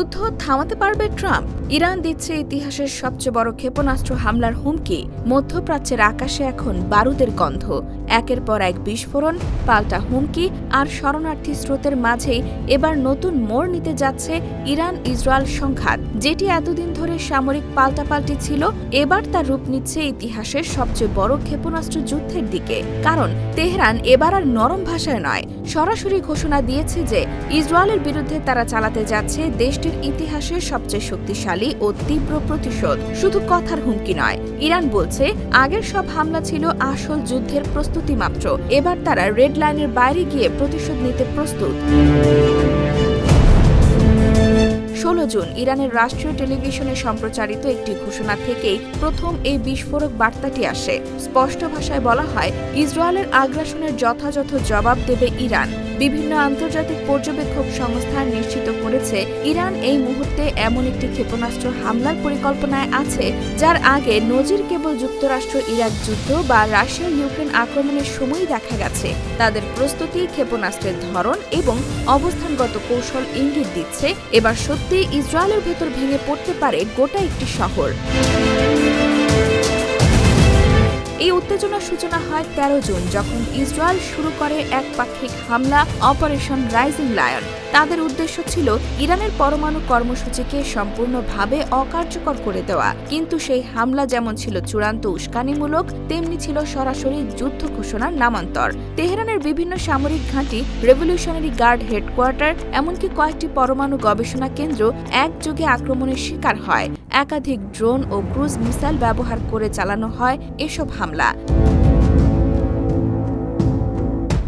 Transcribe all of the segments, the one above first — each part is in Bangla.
যুদ্ধ থামাতে পারবে ট্রাম্প? ইরান দিচ্ছে ইতিহাসের সবচেয়ে বড় ক্ষেপণাস্ত্র হামলার হুমকি। মধ্যপ্রাচ্যের আকাশে এখন বারুদের গন্ধ। একের পর এক বিস্ফোরণ, পাল্টা হুমকি আর শরণার্থী স্রোতের মাঝেই এবার নতুন মোড় নিতে যাচ্ছে ইরান ইসরায়েল সংঘাত। যেটি এতদিন ধরে সামরিক পাল্টাপাল্টি ছিল, এবার তার রূপ নিচ্ছে ইতিহাসের সবচেয়ে বড় ক্ষেপণাস্ত্র যুদ্ধের দিকে। কারণ, তেহরান এবার আর নরম ভাষায় নয়, সরাসরি ঘোষণা দিয়েছে যে ইসরায়েলের বিরুদ্ধে তারা চালাতে যাচ্ছে দেশটির ইতিহাসের সবচেয়ে শক্তিশালী ও তীব্র প্রতিশোধ। শুধু কথার হুমকি নয়, ইরান বলছে, আগের সব হামলা ছিল আসল যুদ্ধের প্রস্তুতি মাত্র। এবার তারা রেড লাইনের বাইরে গিয়ে প্রতিশোধ নিতে প্রস্তুত। ষোলো জুন, ইরানের রাষ্ট্রীয় টেলিভিশনে সম্প্রচারিত একটি ঘোষণা থেকেই প্রথম এই বিস্ফোরক বার্তাটি আসে। স্পষ্ট ভাষায় বলা হয়, ইসরায়েলের আগ্রাসনের যথাযথ জবাব দেবে ইরান। বিভিন্ন আন্তর্জাতিক পর্যবেক্ষক সংস্থা নিশ্চিত করেছে, ইরান এই মুহূর্তে এমন একটি ক্ষেপণাস্ত্র হামলার পরিকল্পনায় আছে, যার আগে নজির কেবল যুক্তরাষ্ট্র, ইরাক যুদ্ধ বা রাশিয়া ইউক্রেন আক্রমণের সময়ই দেখা গেছে। তাদের প্রস্তুতি ক্ষেপণাস্ত্রের ধরন এবং অবস্থানগত কৌশল ইঙ্গিত দিচ্ছে। এবার সত্যি ইসরায়েলের ভেতর ভেঙে পড়তে পারে গোটা একটি শহর। এই উত্তেজনার সূচনা হয় তেরো জুন, যখন ইসরায়েল শুরু করে এক পাক্ষিক হামলা অপারেশন রাইজিং লায়ন তাদের উদ্দেশ্য ছিল ইরানের পরমাণু কর্মসূচিকে সম্পূর্ণভাবে অকার্যকর করে দেওয়া। কিন্তু সেই হামলা যেমন ছিল চূড়ান্ত উস্কানিমূলক, তেমনি ছিল সরাসরি যুদ্ধ ঘোষণার নামান্তর। তেহরানের বিভিন্ন সামরিক ঘাঁটি রেভলিউশনারি গার্ড হেডকোয়ার্টার এমনকি কয়েকটি পরমাণু গবেষণা কেন্দ্র একযোগে আক্রমণের শিকার হয়। একাধিক ড্রোন ও ক্রুজ মিসাইল ব্যবহার করে চালানো হয় এসব হামলা।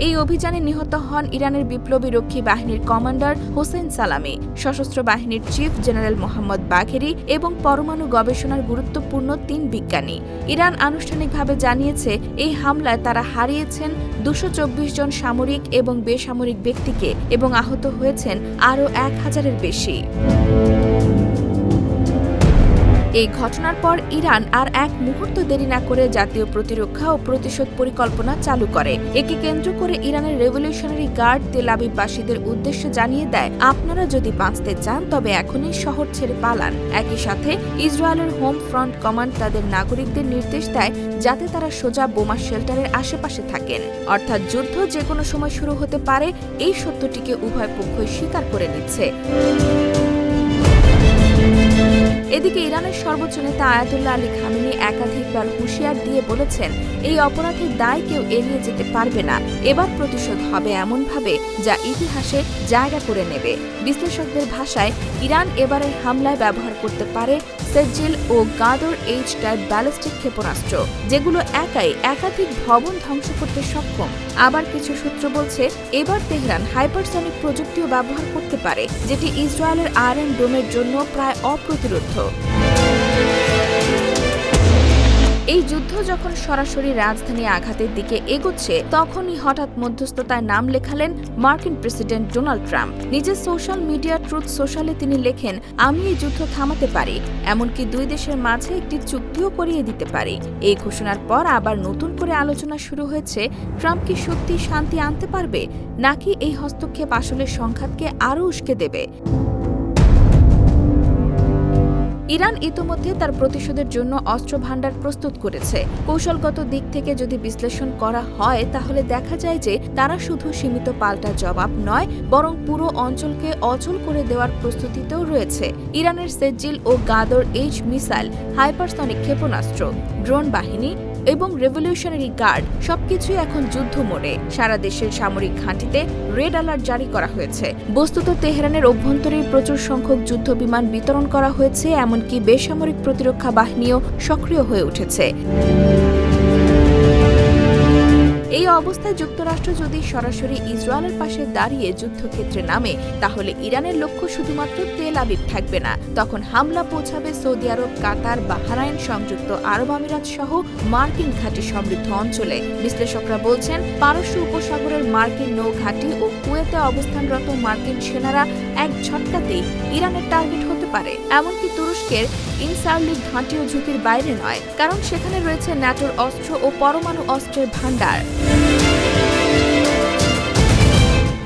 এই অভিযানে নিহত হন ইরানের বিপ্লবী রক্ষী বাহিনীর কমান্ডার হোসেন সালামি, সশস্ত্র বাহিনীর চিফ জেনারেল মোহাম্মদ বাঘেরি এবং পরমাণু গবেষণার গুরুত্বপূর্ণ তিন বিজ্ঞানী। ইরান আনুষ্ঠানিকভাবে জানিয়েছে, এই হামলায় তারা হারিয়েছেন দুশো চব্বিশ জন সামরিক এবং বেসামরিক ব্যক্তিকে এবং আহত হয়েছেন আরও এক হাজারের বেশি। এই ঘটনার পর ইরান আর এক মুহূর্ত দেরি না করে জাতীয় প্রতিরক্ষা ও প্রতিশোধ পরিকল্পনা চালু করে। একে কেন্দ্র করে ইরানের রেভলিউশনারি গার্ড তেল আবিববাসীদের উদ্দেশ্য জানিয়ে দেয়, আপনারা যদি বাঁচতে চান, তবে এখনই শহর ছেড়ে পালান। একই সাথে ইসরায়েলের হোম ফ্রন্ট কমান্ড তাদের নাগরিকদের নির্দেশ দেয়, যাতে তারা সোজা বোমা শেল্টারের আশেপাশে থাকেন। অর্থাৎ যুদ্ধ যে কোনো সময় শুরু হতে পারে, এই সত্যটিকে উভয় পক্ষই স্বীকার করে নিচ্ছে। এদিকে ইরানের সর্বোচ্চ নেতা আয়াতুল্লাহ আলী খামিনি একাধিকবার হুঁশিয়ার দিয়ে বলেছেন, এই অপরাধের দায় কেউ এড়িয়ে যেতে পারবে না। এবার প্রতিশোধ হবে এমনভাবে যা ইতিহাসে জায়গা করে নেবে। বিশ্লেষকদের ভাষায়, ইরান এবারের হামলায় ব্যবহার করতে পারে সেজিল ও গাদর এইচ টাইপ ব্যালিস্টিক ক্ষেপণাস্ত্র, যেগুলো একাই একাধিক ভবন ধ্বংস করতে সক্ষম। আবার কিছু সূত্র বলছে, এবার তেহরান হাইপারসনিক প্রযুক্তিও ব্যবহার করতে পারে, যেটি ইসরায়েলের আর এন ডোমের জন্য প্রায় অপ্রতিরোধ্য এই যুদ্ধ যখন সরাসরি রাজধানী আঘাতের দিকে এগোচ্ছে, তখনই হঠাৎ মধ্যস্থতায় নাম লেখালেন মার্কিন প্রেসিডেন্ট ডোনাল্ড ট্রাম্প। নিজের সোশ্যাল মিডিয়া ট্রুথ সোশ্যালে তিনি লেখেন, আমি এই যুদ্ধ থামাতে পারি, এমনকি দুই দেশের মাঝে একটি চুক্তিও করিয়ে দিতে পারি। এই ঘোষণার পর আবার নতুন করে আলোচনা শুরু হয়েছে, ট্রাম্প কি সত্যি শান্তি আনতে পারবে? নাকি এই হস্তক্ষেপ আসলে সংঘাতকে আরও উস্কে দেবে? ইরান ইতোমধ্যে তার প্রতিশোধের জন্য অস্ত্র ভাণ্ডার প্রস্তুত করেছে। কৌশলগত দিক থেকে যদি বিশ্লেষণ করা হয়, তাহলে দেখা যায় যে তারা শুধু সীমিত পাল্টা জবাব নয়, বরং পুরো অঞ্চলকে অচল করে দেওয়ার প্রস্তুতিতেও রয়েছে। ইরানের সেজিল ও গাদর এইচ মিসাইল, হাইপারসনিক ক্ষেপণাস্ত্র, ড্রোন বাহিনী এবং রেভলিউশনারি গার্ড সবকিছুই এখন যুদ্ধ মোড়ে। সারা দেশের সামরিক ঘাঁটিতে রেড অ্যালার্ট জারি করা হয়েছে। বস্তুত তেহরানের অভ্যন্তরে প্রচুর সংখ্যক যুদ্ধ বিমান বিতরণ করা হয়েছে, এমনকি বেসামরিক প্রতিরক্ষা বাহিনীও সক্রিয় হয়ে উঠেছে। এই অবস্থায় যুক্তরাষ্ট্র যদি সরাসরি ইসরায়েলের পাশে দাঁড়িয়ে যুদ্ধক্ষেত্রে নামে, তাহলে ইরানের লক্ষ্য শুধুমাত্র তেল আবিব থাকবে না। তখন হামলা পৌঁছাবে সৌদি আরব, কাতার, বাহারাইন সংযুক্ত আরব আমিরাত সহ মার্কিন ঘাঁটি সমৃদ্ধ অঞ্চলে। বিশ্লেষকরা বলছেন, পারস্য উপসাগরের মার্কিন নৌ ঘাঁটি ও কুয়েতে অবস্থানরত মার্কিন সেনারা এক ঝটকাতেই ইরানের টার্গেট হতে পারে। এমনকি তুরস্কের ইনসার্লিক ঘাঁটিও ঝুঁকির বাইরে নয়, কারণ সেখানে রয়েছে ন্যাটোর অস্ত্র ও পরমাণু অস্ত্রের ভাণ্ডার।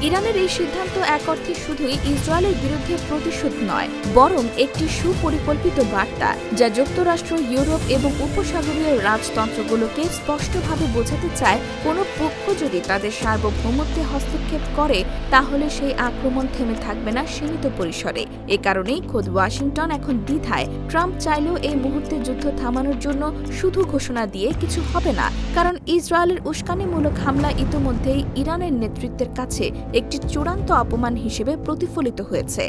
ইরানের এই সিদ্ধান্ত এক অর্থে শুধুই ইসরায়েলের বিরুদ্ধে প্রতিশোধ নয়, বরং একটি সুপরিকল্পিত বার্তা যা যুক্তরাষ্ট্র, ইউরোপ এবং উপসাগরীয় রাজতন্ত্রগুলোকে স্পষ্টভাবে বোঝাতে চায় কোনো পক্ষ যদি তাদের সার্বভৌমত্বে হস্তক্ষেপ করে, তাহলে সেই আক্রমণ থেমে থাকবে না সীমিত পরিসরে। এ কারণেই খোদ ওয়াশিংটন এখন দ্বিধায়। ট্রাম্প চাইলেও এই মুহূর্তে যুদ্ধ থামানোর জন্য শুধু ঘোষণা দিয়ে কিছু হবে না, কারণ ইসরায়েলের উস্কানিমূলক হামলা ইতোমধ্যেই ইরানের নেতৃত্বের কাছে একটি চূড়ান্ত অপমান হিসেবে প্রতিফলিত হয়েছে।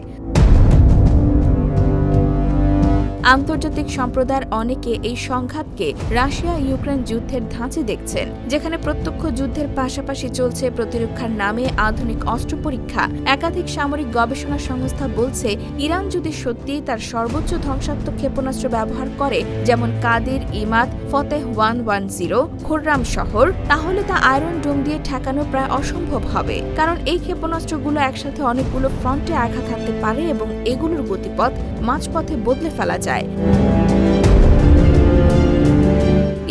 আন্তর্জাতিক সম্প্রদায়ের অনেকে এই সংঘাতকে রাশিয়া ইউক্রেন যুদ্ধের ধাঁচে দেখছেন, যেখানে প্রত্যক্ষ যুদ্ধের পাশাপাশি চলছে প্রতিরক্ষার নামে আধুনিক অস্ত্র পরীক্ষা। একাধিক সামরিক গবেষণা সংস্থা বলছে, ইরান যদি সত্যিই তার সর্বোচ্চ ধ্বংসাত্মক ক্ষেপণাস্ত্র ব্যবহার করে, যেমন Qadir Emad Fateh one one zero, Khorramshahr, তাহলে তা আয়রন ডোম দিয়ে ঠেকানো প্রায় অসম্ভব হবে। কারণ এই ক্ষেপণাস্ত্রগুলো একসাথে অনেকগুলো ফ্রন্টে আঘাত হানতে পারে এবং এগুলোর গতিপথ মাঝপথে বদলে ফেলা যায়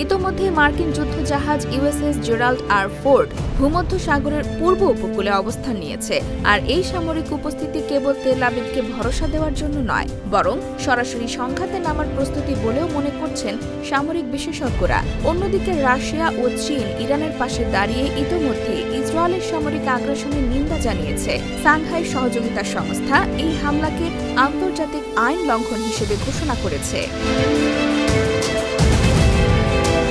ইতোমধ্যে মার্কিন যুদ্ধজাহাজ ইউএসএস জেরাল্ড আর ফোর্ড ভূমধ্য সাগরের পূর্ব উপকূলে অবস্থান নিয়েছে। আর এই সামরিক উপস্থিতি কেবল তেল আবিবকে ভরসা দেওয়ার জন্য নয়, বরং সরাসরি সংঘাতে নামার প্রস্তুতি বলেও মনে করছেন সামরিক বিশেষজ্ঞরা। অন্যদিকে রাশিয়া ও চীন ইরানের পাশে দাঁড়িয়ে ইতোমধ্যে ইসরায়েলের সামরিক আগ্রাসনের নিন্দা জানিয়েছে। সাংহাই সহযোগিতা সংস্থা এই হামলাকে আন্তর্জাতিক আইন লঙ্ঘন হিসেবে ঘোষণা করেছে।